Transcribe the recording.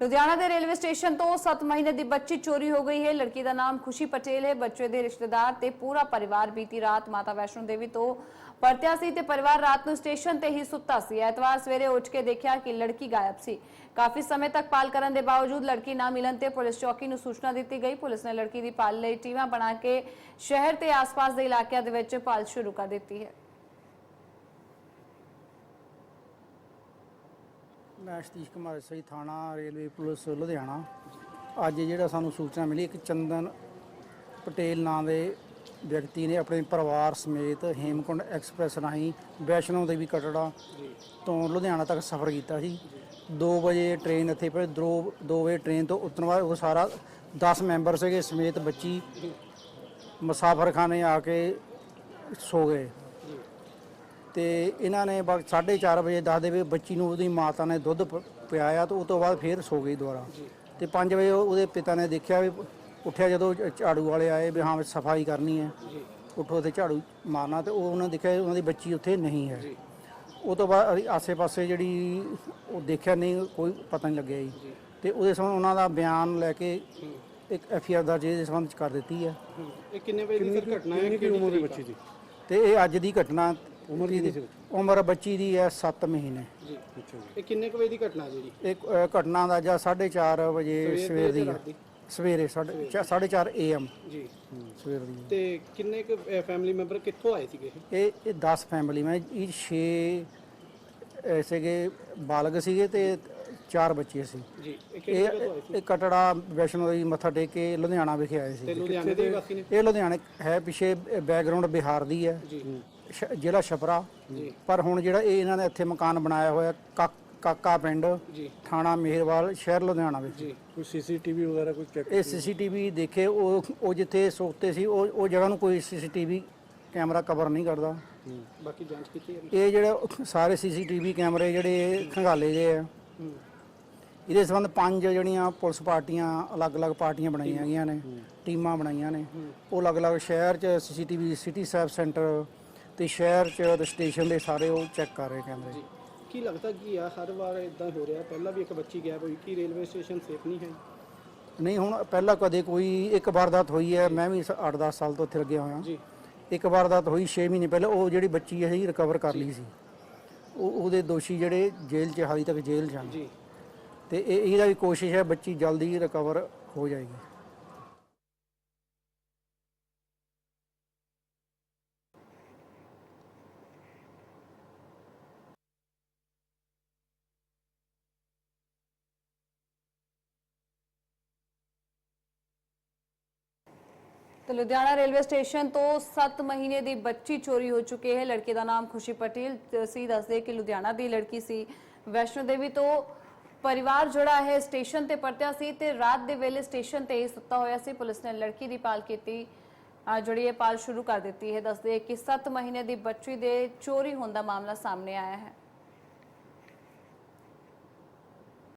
ਲੁਧਿਆਣਾ ਦੇ railway station ਤੋਂ 7 ਮਹੀਨੇ ਦੀ ਬੱਚੀ ਚੋਰੀ ਹੋ ਗਈ ਹੈ। ਲੜਕੀ ਦਾ ਨਾਮ ਖੁਸ਼ੀ ਪਟੇਲ ਹੈ। ਬੱਚੇ ਦੇ ਰਿਸ਼ਤੇਦਾਰ ਤੇ ਪੂਰਾ ਪਰਿਵਾਰ ਬੀਤੀ ਰਾਤ ਮਾਤਾ ਵੈਸ਼ਨੋ ਦੇਵੀ ਤੋਂ ਪਰਤਿਆ ਸੀ ਤੇ ਪਰਿਵਾਰ ਰਾਤ ਨੂੰ ਸਟੇਸ਼ਨ ਤੇ ਹੀ ਸੁੱਤਾ ਸੀ। ਐਤਵਾਰ ਸਵੇਰੇ ਉੱਠ ਕੇ ਦੇਖਿਆ ਕਿ ਲੜਕੀ ਗਾਇਬ ਸੀ। ਕਾਫੀ ਸਮੇਂ ਤੱਕ ਪਾਲ ਕਰਨ ਦੇ ਬਾਵਜੂਦ ਲੜਕੀ ਨਾ ਮਿਲਣ ਤੇ ਪੁਲਿਸ ਚੌਕੀ ਨੂੰ ਸੂਚਨਾ ਦਿੱਤੀ ਗਈ। ਪੁਲਿਸ ਨੇ ਲੜਕੀ ਦੀ ਪਾਲ ਲਈ ਟੀਮਾਂ ਬਣਾ ਕੇ ਸ਼ਹਿਰ ਤੇ ਆਸ-ਪਾਸ ਦੇ ਇਲਾਕਿਆਂ ਦੇ ਵਿੱਚ ਪਾਲ ਸ਼ੁਰੂ ਕਰ ਦਿੱਤੀ ਹੈ। ਮੈਂ ਸਤੀਸ਼ ਕੁਮਾਰ ਸਹੀ ਥਾਣਾ, ਰੇਲਵੇ ਪੁਲਿਸ ਲੁਧਿਆਣਾ। ਅੱਜ ਜਿਹੜਾ ਸਾਨੂੰ ਸੂਚਨਾ ਮਿਲੀ, ਇੱਕ ਚੰਦਨ ਪਟੇਲ ਨਾਂ ਦੇ ਵਿਅਕਤੀ ਨੇ ਆਪਣੇ ਪਰਿਵਾਰ ਸਮੇਤ ਹੇਮਕੁੰਡ ਐਕਸਪ੍ਰੈਸ ਰਾਹੀਂ ਵੈਸ਼ਨੋ ਦੇਵੀ ਕਟੜਾ ਤੋਂ ਲੁਧਿਆਣਾ ਤੱਕ ਸਫ਼ਰ ਕੀਤਾ ਸੀ। 2 ਵਜੇ ਟ੍ਰੇਨ ਇੱਥੇ ਪਰ 2 2 ਵਜੇ ਟ੍ਰੇਨ ਤੋਂ ਉਤਰਨ ਬਾਅਦ ਉਹ ਸਾਰਾ 10 ਮੈਂਬਰ ਸੀਗੇ ਸਮੇਤ ਬੱਚੀ ਮੁਸਾਫਰਖਾਨੇ ਆ ਕੇ ਸੋ ਗਏ। ਤੇ ਇਹਨਾਂ ਨੇ ਬਸ 4:30 ਵਜੇ ਦੱਸਦੇ ਵੀ ਬੱਚੀ ਨੂੰ ਉਹਦੀ ਮਾਤਾ ਨੇ ਦੁੱਧ ਪ- ਪਿਆਇਆ ਤੇ ਉਸ ਤੋਂ ਬਾਅਦ ਫੇਰ ਸੋ ਗਈ ਦੁਬਾਰਾ। ਤੇ 5 ਵਜੇ ਉਹ- ਉਹਦੇ ਪਿਤਾ ਨੇ ਦੇਖਿਆ ਵੀ ਉੱਠਿਆ ਜਦੋਂ ਝਾੜੂ ਵਾਲੇ ਆਏ ਵੀ ਹਾਂ ਸਫ਼ਾਈ ਕਰਨੀ ਹੈ। ਉੱਠੋ ਤੇ ਝਾੜੂ ਮਾਰਨਾ ਤੇ ਉਹ ਉਹਨਾਂ ਨੇ ਦੇਖਿਆ ਉਹਨਾਂ ਦੀ ਬੱਚੀ ਉੱਥੇ ਨਹੀਂ ਹੈ। ਉਹ ਤੋਂ ਬਾਅਦ ਅਸੀਂ ਆਸੇ-ਪਾਸੇ ਜਿਹੜੀ ਉਹ ਦੇਖਿਆ ਨਹੀਂ ਕੋਈ ਪਤਾ ਨਹੀਂ ਲੱਗਿਆ ਜੀ। ਤੇ ਉਹਦੇ ਸੰਬੰਧ ਉਹਨਾਂ ਦਾ ਬਿਆਨ ਲੈ ਕੇ ਇੱਕ ਐਫ ਆਰ ਦਰਜ ਦੇ ਸੰਬੰਧ ਚ ਕਰ ਦਿੱਤੀ ਹੈ। ਇਹ ਕਿੰਨੇ ਵਜੇ ਦੀ ਘਟਨਾ ਹੈ? ਕਿਹੜੀ ਉਮਰ ਦੀ ਬੱਚੀ ਦੀ ਤੇ ਇਹ ਅੱਜ ਦੀ ਘਟਨਾ ਉਮਰ ਬੱਚੀ? ਦੀ ਹੈ 7 ਮਹੀਨੇ। ਜੀ ਇਹ ਕਿੰਨੇ ਕੁ ਵਜੇ ਦੀ ਘਟਨਾ ਜਿਹੜੀ ਅ, ਘਟਨਾ ਦਾ ਜਾਂ 4:30 ਵਜੇ ਸਵੇਰ ਦੀ ਹੈ। ਰਾਤ ਦੀ? ਸਵੇਰੇ 4:30 ਏਐਮ ਜੀ। ਸਵੇਰ ਦੀ ਤੇ ਕਿੰਨੇ ਕੁ ਫੈਮਿਲੀ ਮੈਂਬਰ ਕਿੱਥੋਂ ਆਏ ਸੀਗੇ ਇਹ? ਇਹ ਇਹ 10 ਫੈਮਿਲੀ ਮੈਂ ਇਹ 6 ਸੀਗੇ ਬਾਲਗ ਸੀਗੇ ਤੇ 4 ਬੱਚੇ ਸੀ। ਜੀ ਇਹ ਕਿਹੜੀ ਇਹ ਜਗ੍ਹਾ ਤੋਂ ਆਏ ਸੀ? ਇਹ ਕਟੜਾ ਵੈਸ਼ਨੋ ਦੇਵੀ ਮੱਥਾ ਟੇਕ ਕੇ ਲੁਧਿਆਣਾ ਵਿਖੇ ਆਏ ਤੇ ਸੀ ਲੁਧਿਆਣੇ ਦੇ ਵਾਸੀ ਨੇ? ਇਹ ਲੁਧਿਆਣੇ ਹੈ ਪਿਛੇ ਬੈਕਗ੍ਰਾਉਂਡ ਬਿਹਾਰ ਦੀ ਹੈ। ਜੀ। ਸ਼- ਜ਼ਿਲ੍ਹਾ ਛਪਰਾ। ਜੀ। ਪਰ ਹੁਣ ਜਿਹੜਾ ਇਹ ਇਹਨਾਂ ਨੇ ਇੱਥੇ ਮਕਾਨ ਬਣਾਇਆ ਹੋਇਆ ਕਾ- ਕਾਕਾ ਪਿੰਡ ਜੀ। ਥਾਣਾ ਮੇਹਰਵਾਲ ਸ਼ਹਿਰ ਲੁਧਿਆਣਾ ਵਿੱਚ। ਜੀ। ਕੋਈ ਸੀਸੀਟੀਵੀ ਵਗੈਰਾ ਕੋਈ ਚੈੱਕ ਇਹ ਸੀਸੀਟੀਵੀ ਦੇਖੇ ਉਹ ਉਹ ਜਿੱਥੇ ਸੋਤੇ ਸੀ ਉਹ ਉਹ ਜਗ੍ਹਾ ਨੂੰ ਕੋਈ ਸੀਸੀਟੀਵੀ ਕੈਮਰਾ ਕਵਰ ਨਹੀਂ ਕਰਦਾ। ਬਾਕੀ ਜਾਂਚ ਕੀਤੀ ਹੈ? ਇਹ ਜਿਹੜੇ ਸਾਰੇ ਸੀਸੀਟੀਵੀ ਕੈਮਰੇ ਜਿਹੜੇ ਖੰਗਾਲੇ ਗਏ ਆ। ਹੂੰ। ਇਹਦੇ ਸੰਬੰਧ ਪੰਜ ਜਿਹੜੀਆਂ ਪੁਲਿਸ ਪਾਰਟੀਆਂ ਅਲੱਗ-ਅਲੱਗ ਪਾਰਟੀਆਂ ਬਣਾਈਆਂ ਗਈਆਂ ਨੇ ਟੀਮਾਂ ਬਣਾਈਆਂ ਨੇ। ਉਹ ਅਲੱਗ-ਅਲੱਗ ਸ਼ਹਿਰ 'ਚ ਸੀਸੀਟੀਵੀ ਸਿਟੀ ਸਾਹਿਬ ਸੈਂਟਰ ਤੇ ਸ਼ਹਿਰ 'ਚ ਤੇ ਸਟੇਸ਼ਨ ਦੇ ਸਾਰੇ ਉਹ ਚੈੱਕ ਕਰ ਰਹੇ ਕੈਮਰੇ। ਜੀ। ਕੀ ਲੱਗਦਾ ਕੀ ਆ ਹਰ ਵਾਰ ਇਦਾਂ ਹੋ ਰਿਹਾ? ਪਹਿਲਾਂ ਵੀ ਇੱਕ ਬੱਚੀ ਗਾਇਬ ਹੋਈ ਕੀ ਰੇਲਵੇ ਸਟੇਸ਼ਨ ਸੇਫ ਨਹੀਂ ਹੈ? ਨਹੀਂ ਹੁਣ ਪਹਿਲਾਂ ਕਦੇ ਕੋਈ ਇੱਕ ਵਾਰਦਾਤ ਹੋਈ ਹੈ ਮੈਂ ਵੀ 8-10 ਸਾਲ ਤੋਂ ਇੱਥੇ ਲੱਗਿਆ ਹੋਇਆ। ਜੀ। ਇੱਕ ਵਾਰਦਾਤ ਹੋਈ 6 ਮਹੀਨੇ ਪਹਿਲਾਂ ਉਹ ਜਿਹੜੀ ਬੱਚੀ ਹੈ ਰਿਕਵਰ ਕਰ ਲਈ ਸੀ। ਉਹ ਉਹਦੇ ਦੋਸ਼ੀ ਜਿਹੜੇ ਜੇਲ੍ਹ 'ਚ ਹਾਲੀ ਤੱਕ ਜੇਲ੍ਹ 'ਚ ਹਨ। ਜੀ। ਤੇ ਇਹ ਇਹਦਾ ਵੀ ਕੋਸ਼ਿਸ਼ ਹੈ ਬੱਚੀ ਜਲਦੀ ਰਿਕਵਰ ਹੋ ਜਾਏਗੀ। ਤੇ ਲੁਧਿਆਣਾ ਰੇਲਵੇ ਸਟੇਸ਼ਨ ਤੋਂ 7 ਮਹੀਨੇ ਦੀ ਬੱਚੀ ਚੋਰੀ ਹੋ ਚੁੱਕੀ ਹੈ। ਲੜਕੀ ਦਾ ਨਾਮ ਖੁਸ਼ੀ ਪਟੇਲ ਸੀ ਦੱਸਦੇ ਕਿ ਲੁਧਿਆਣਾ ਦੀ ਲੜਕੀ ਸੀ। ਵੈਸ਼ਨੋ ਦੇਵੀ ਤੋਂ ਪਰਿਵਾਰ ਜਿਹੜਾ ਹੈ ਸਟੇਸ਼ਨ ਤੇ ਪਰਤਿਆ ਸੀ ਤੇ ਰਾਤ ਦੇ ਵੇਲੇ ਸਟੇਸ਼ਨ ਤੇ ਹੀ ਸੁੱਤਾ ਹੋਇਆ ਸੀ। ਪੁਲਿਸ ਨੇ ਲੜਕੀ ਦੀ ਪਾਲ ਕੀਤੀ ਜਿਹੜੀ ਇਹ ਪਾਲ ਸ਼ੁਰੂ ਕਰ ਦਿੱਤੀ ਹੈ। ਦੱਸਦੇ ਕਿ 7 ਮਹੀਨੇ ਦੀ ਬੱਚੀ ਦੇ ਚੋਰੀ ਹੋਣ ਦਾ ਮਾਮਲਾ ਸਾਹਮਣੇ ਆਇਆ ਹੈ।